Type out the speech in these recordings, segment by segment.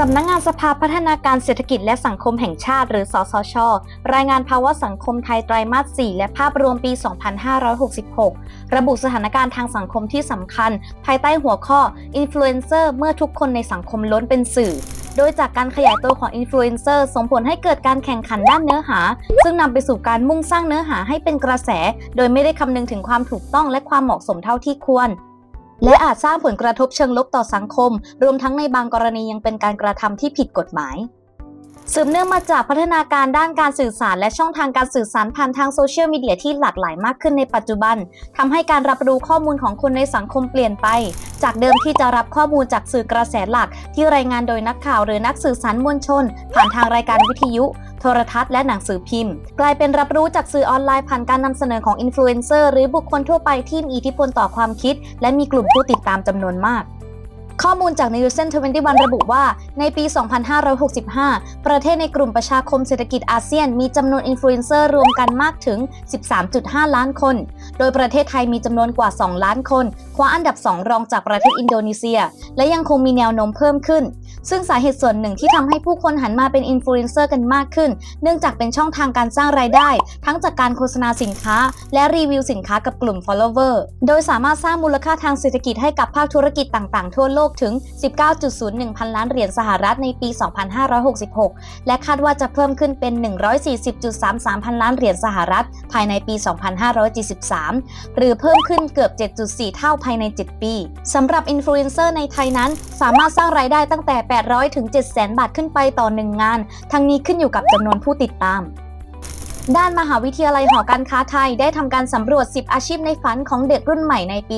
สำนักงานสภาพัฒนาการเศรษฐกิจและสังคมแห่งชาติ หรือ สสช รายงานภาวะสังคมไทยไตรมาส 4 และภาพรวมปี 2566 ระบุสถานการณ์ทางสังคมที่สำคัญ ภายใต้หัวข้ออินฟลูเอนเซอร์เมื่อทุกคนในสังคมล้นเป็นสื่อ โดยจากการขยายตัวของอินฟลูเอนเซอร์ส่งผลให้เกิดการแข่งขันด้านเนื้อหา ซึ่งนำไปสู่การมุ่งสร้างเนื้อหาให้เป็นกระแส โดยไม่ได้คำนึงถึงความถูกต้องและความเหมาะสมเท่าที่ควร และอาจสร้างผลกระทบเชิงลบต่อสังคม รวมทั้งในบางกรณียังเป็นการกระทำที่ผิดกฎหมาย สืบเนื่องมาจากพัฒนาการด้านการสื่อสารและช่องทางการสื่อสารผ่านทางโซเชียลมีเดียที่หลากหลายมากขึ้นในปัจจุบันทำให้การรับรู้ข้อมูลของคนในสังคมเปลี่ยนไป จากเดิมที่จะรับข้อมูลจากสื่อกระแสหลัก ที่รายงานโดยนักข่าวหรือนักสื่อสารมวลชน ผ่านทางรายการวิทยุ โทรทัศน์และหนังสือพิมพ์ กลายเป็นรับรู้จากสื่อออนไลน์ผ่านการนำเสนอของอินฟลูเอนเซอร์หรือบุคคลทั่วไปที่มีอิทธิพลต่อความคิด และมีกลุ่มผู้ติดตามจำนวนมาก ข้อมูลจาก Nielsen 21 ระบุว่า ในปี 2565 ประเทศในกลุ่มประชาคมเศรษฐกิจอาเซียน มีจำนวนอินฟลูเอนเซอร์รวมกันมากถึง 13.5 ล้านคน โดยประเทศไทยมีจำนวนกว่า 2 ล้านคน คว้าอันดับ 2 รองจากประเทศอินโดนีเซีย และยังคงมีแนวโน้มเพิ่มขึ้น ซึ่งสาเหตุส่วนหนึ่งที่ทำให้ผู้คนหันมาเป็นอินฟลูเอนเซอร์กันมากขึ้น เนื่องจากเป็นช่องทางการสร้างรายได้ ทั้งจากการโฆษณาสินค้า และรีวิวสินค้ากับกลุ่ม follower โดยสามารถสร้างมูลค่าทางเศรษฐกิจให้กับภาคธุรกิจต่างๆ ทั่วโลกถึง 19.01 พันล้านเหรียญสหรัฐในปี 2566 และคาดว่าจะเพิ่มขึ้นเป็น 140.33 พันล้านเหรียญสหรัฐ ภายในปี 2573 หรือเพิ่มขึ้นเกือบ 7.4 เท่าภายใน 7 ปีสำหรับอินฟลูเอนเซอร์ในไทยนั้น สามารถสร้างรายได้ตั้งแต่800 ถึง 700,000 บาทขึ้นไปต่อ 1 งาน ทั้งนี้ขึ้นอยู่กับจำนวนผู้ติดตามด้านมหาวิทยาลัยหอการค้าไทยได้ทำการสำรวจ 10 อาชีพในฝันของเด็กรุ่นใหม่ในปี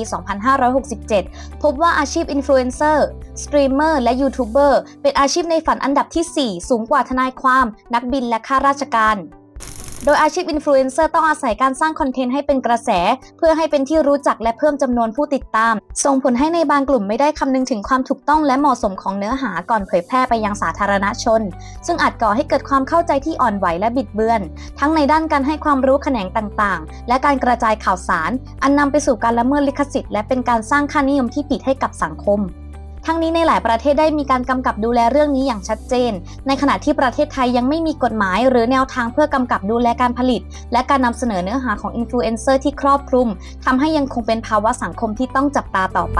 2567 พบว่าอาชีพอินฟลูเอนเซอร์ สตรีมเมอร์ และยูทูบเบอร์เป็นอาชีพในฝันอันดับที่ 4 สูงกว่าทนายความ นักบินและข้าราชการ โดยอาชีพอินฟลูเอนเซอร์ต้องอาศัยการสร้างคอนเทนต์ให้เป็นกระแส เพื่อให้เป็นที่รู้จักและเพิ่มจำนวนผู้ติดตาม ส่งผลให้ในบางกลุ่มไม่ได้คำนึงถึงความถูกต้องและเหมาะสมของเนื้อหาก่อนเผยแพร่ไปยังสาธารณชน ซึ่งอาจก่อให้เกิดความเข้าใจที่อ่อนไหวและบิดเบือน ทั้งในด้านการให้ความรู้แขนงต่างๆ และการกระจายข่าวสาร อันนำไปสู่การละเมิดลิขสิทธิ์และเป็นการสร้างค่านิยมที่ผิดให้กับสังคม ทั้งนี้ในหลายประเทศได้มีการกำกับดูแลเรื่องนี้อย่างชัดเจน ในขณะที่ประเทศไทยยังไม่มีกฎหมาย หรือแนวทางเพื่อกำกับดูแลการผลิต และการนำเสนอเนื้อหาของอินฟลูเอนเซอร์ที่ครอบคลุมทำให้ยังคงเป็นภาวะสังคมที่ต้องจับตาต่อไป